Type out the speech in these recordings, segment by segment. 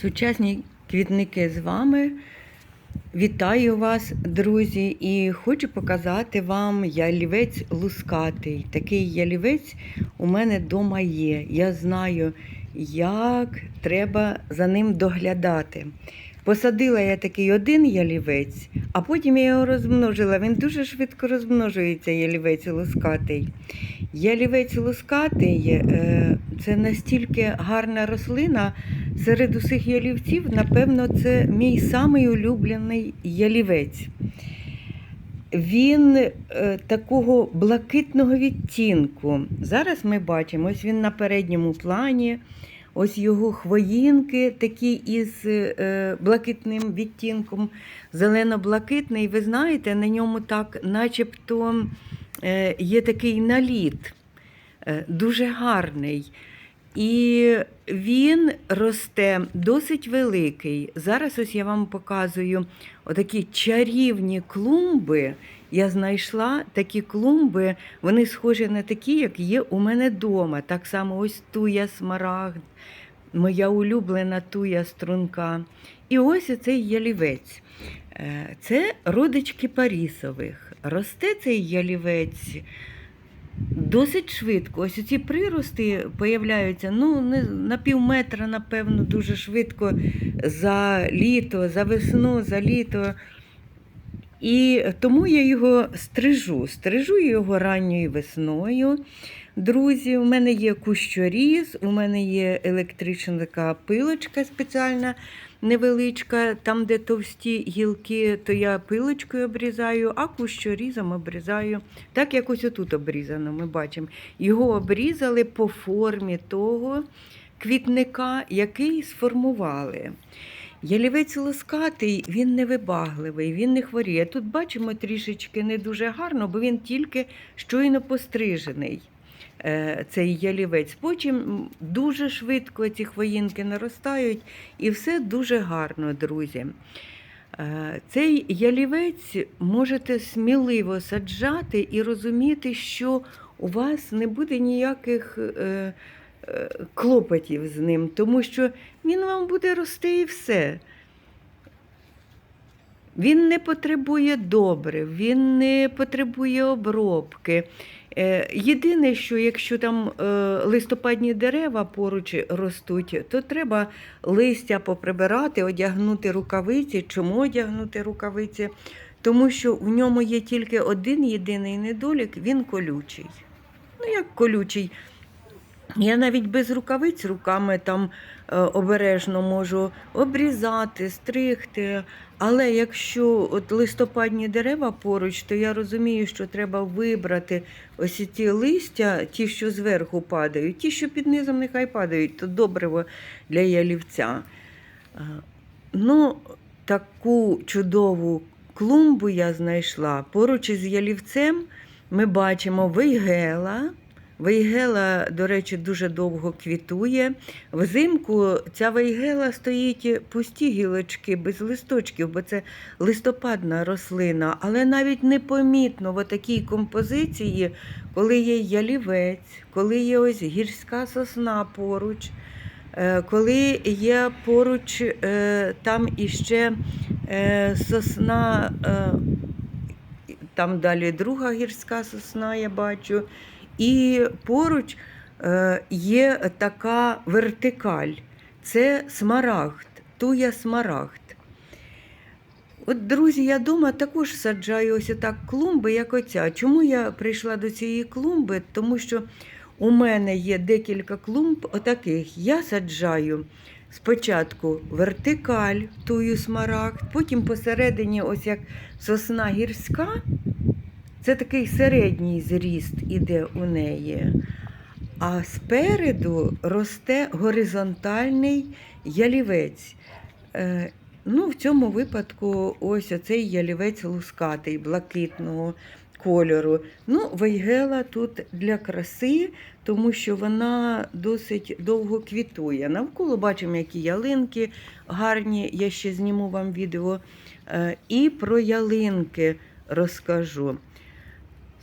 Сучасні квітники з вами. Вітаю вас, друзі, і хочу показати вам ялівець лускатий. Такий ялівець у мене вдома є. Я знаю, як треба за ним доглядати. Посадила я такий один ялівець, а потім я його розмножила. Він дуже швидко розмножується, ялівець лускатий. Ялівець лускатий е, це настільки гарна рослина. Серед усіх ялівців, напевно, це мій самий улюблений ялівець. Він е, такого блакитного відтінку. Зараз ми бачимо, ось він на передньому плані, ось його хвоїнки такі із е, блакитним відтінком, зелено-блакитний. Ви знаєте, на ньому так, начебто, е, є такий наліт, дуже гарний. І він росте досить великий. Зараз ось я вам показую отакі чарівні клумби. Я знайшла такі клумби, вони схожі на такі, як є у мене вдома. Так само ось туя смарагд, моя улюблена туя струнка. І ось оцей ялівець. Е, Це родич кипарісових. Росте цей ялівець Досить швидко. Ось ці прирости появляються ну, на пів метра, напевно, дуже швидко за літо, за весну, за літо. І тому я його стрижу. Стрижу його ранньою весною. Друзі, у мене є кущоріз, у мене є електрична така пилочка спеціальна невеличка, там, де товсті гілки, то я пилочкою обрізаю, а кущорізом обрізаю. Так як ось отут обрізано, ми бачимо. Його обрізали по формі того квітника, який сформували. Ялівець лоскатий, він невибагливий, він не хворіє. Тут бачимо трішечки не дуже гарно, бо він тільки щойно пострижений. Е, Цей ялівець. Потім дуже швидко ці хвоїнки наростають, і все дуже гарно, друзі. Е, Цей ялівець можете сміливо саджати і розуміти, що у вас не буде ніяких е, клопотів з ним, тому що він вам буде рости і все. Він не потребує добрив, він не потребує обробки. Е, Єдине, що якщо там е, листопадні дерева поруч ростуть, то треба листя поприбирати, одягнути рукавиці. Чому одягнути рукавиці? Тому що в ньому є тільки один єдиний недолік він колючий. Ну, як колючий. Я навіть без рукавиць руками там е, обережно можу обрізати, стригти. Але якщо от листопадні дерева поруч, то я розумію, що треба вибрати ось ці листя, ті, що зверху падають, ті, що під низом нехай падають, то добриво для ялівця. Е, Ну, таку чудову клумбу я знайшла. Поруч із ялівцем ми бачимо вейгела. Вейгела, до речі, дуже довго квітує. Взимку ця вейгела стоїть пусті гілочки, без листочків, бо це листопадна рослина. Але навіть непомітно в такій композиції, коли є ялівець, коли є ось гірська сосна поруч, е, коли є поруч е, там іще е, сосна, там далі друга гірська сосна, я бачу. І поруч е, є така вертикаль. Це смарагд, туя смарагд. От, друзі, я вдома також саджаю ось так клумби, як оця. Чому я прийшла до цієї клумби? Тому що у мене є декілька клумб отаких. Я саджаю спочатку вертикаль, тую смарагд, потім посередині, ось як сосна гірська. Це такий середній зріст іде у неї. А спереду росте горизонтальний ялівець. Е, ну, в цьому випадку ось оцей ялівець лускатий, блакитного кольору. Ну, вейгела тут для краси, тому що вона досить довго квітує. Навколо бачимо, які ялинки гарні. Я ще зніму вам відео. Е, і про ялинки розкажу.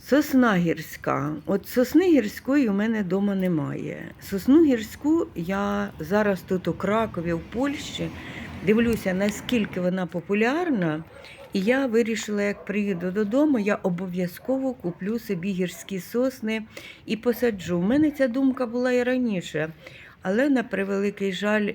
Сосна гірська. От сосни гірської у мене вдома немає. Сосну гірську я зараз тут у Кракові, в Польщі, дивлюся, наскільки вона популярна. І я вирішила, як приїду додому, я обов'язково куплю собі гірські сосни і посаджу. У мене ця думка була і раніше, але на превеликий жаль,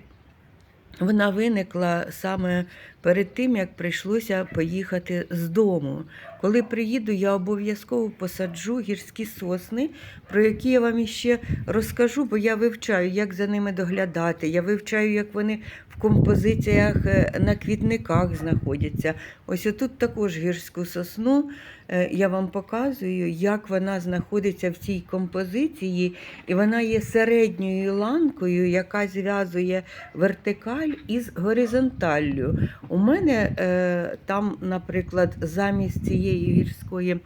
вона виникла саме перед тим, як прийшлося поїхати з дому. Коли приїду, я обов'язково посаджу гірські сосни, про які я вам іще розкажу, бо я вивчаю, як за ними доглядати. Я вивчаю, як вони в композиціях е, на квітниках знаходяться. Ось отут також гірську сосну. е, Я вам показую, як вона знаходиться в цій композиції, і вона є середньою ланкою, яка зв'язує вертикаль із горизонталлю. У мене е, там, наприклад, замість цієї гірської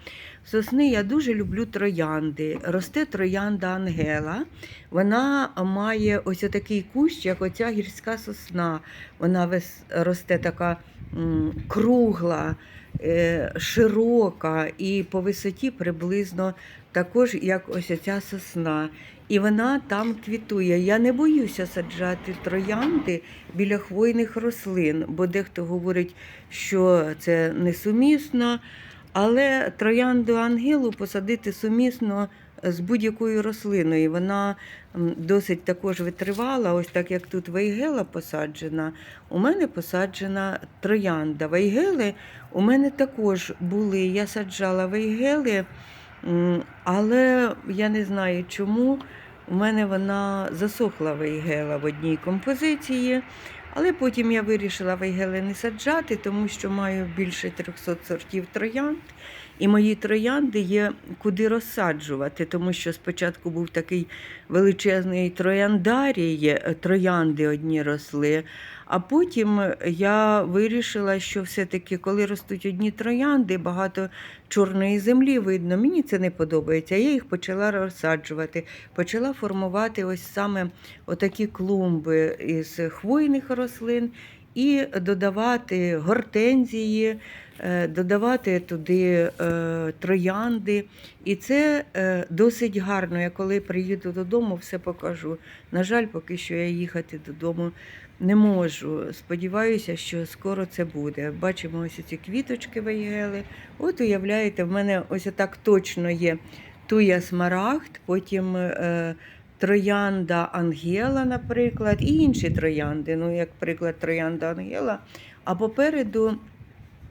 сосни я дуже люблю троянди. Росте троянда Ангела. Вона має ось такий кущ, як оця гірська сосна. Вона вес, росте така м, кругла, е, широка і по висоті приблизно також, як ось ця сосна. І вона там квітує. Я не боюся саджати троянди біля хвойних рослин, бо дехто говорить, що це несумісно. Але троянду ангелу посадити сумісно з будь-якою рослиною. Вона досить також витривала, ось так як тут вейгела посаджена. У мене посаджена троянда. Вейгели у мене також були. Я саджала вейгели, м, але я не знаю чому. У мене вона засохла вейгела в одній композиції. Але потім я вирішила вейгели не саджати, тому що маю більше 300 сортів троянд. І мої троянди є куди розсаджувати, тому що спочатку був такий величезний трояндарій, е, троянди одні росли. А потім я вирішила, що все-таки, коли ростуть одні троянди, багато чорної землі видно. Мені це не подобається. Я їх почала розсаджувати, почала формувати ось саме отакі клумби із хвойних рослин і додавати гортензії, додавати туди е, троянди. І це е, досить гарно. Я коли приїду додому, все покажу. На жаль, поки що я їхати додому не можу. Сподіваюся, що скоро це буде. Бачимо ось ці квіточки вейгели. От уявляєте, в мене ось так точно є туя смарагд, потім. Е, Троянда Ангела, наприклад, і інші троянди, ну, як приклад троянда Ангела. А попереду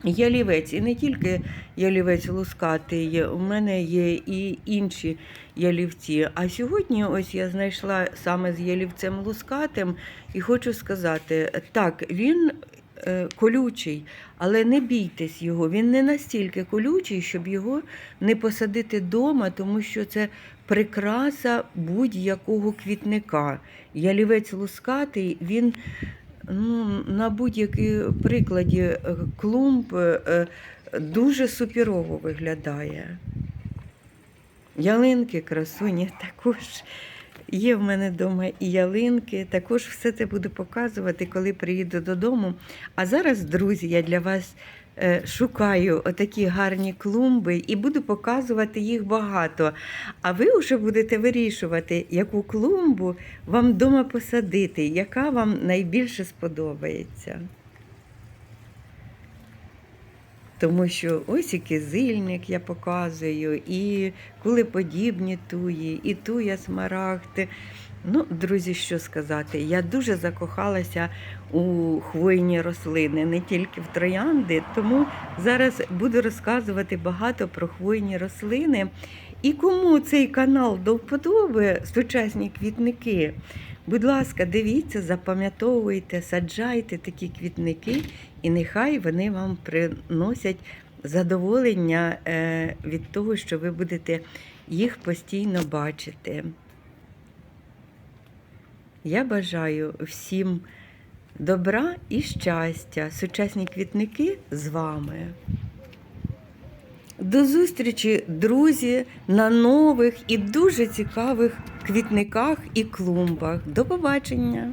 ялівець. І не тільки ялівець лускатий, у мене є і інші ялівці. А сьогодні ось я знайшла саме з ялівцем лускатим і хочу сказати, так, він е, колючий, але не бійтесь його. Він не настільки колючий, щоб його не посадити вдома, тому що це прикраса будь-якого квітника. Ялівець лускатий, він ну, на будь-якій прикладі е, клумб е, дуже супірово виглядає. Ялинки, красуні також. Є в мене вдома і ялинки. Також все це буду показувати, коли приїду додому. А зараз, друзі, я для вас е, шукаю отакі гарні клумби і буду показувати їх багато. А ви вже будете вирішувати, яку клумбу вам вдома посадити, яка вам найбільше сподобається. Тому що ось і кизильник я показую, і кулеподібні туї, і туя смарагди. Ну, друзі, що сказати, я дуже закохалася у хвойні рослини, не тільки в троянди, тому зараз буду розказувати багато про хвойні рослини. І кому цей канал до вподоби, сучасні квітники, будь ласка, дивіться, запам'ятовуйте, саджайте такі квітники, і нехай вони вам приносять задоволення е, від того, що ви будете їх постійно бачити. Я бажаю всім добра і щастя. Сучасні квітники з вами. До зустрічі, друзі, на нових і дуже цікавих квітниках і клумбах. До побачення!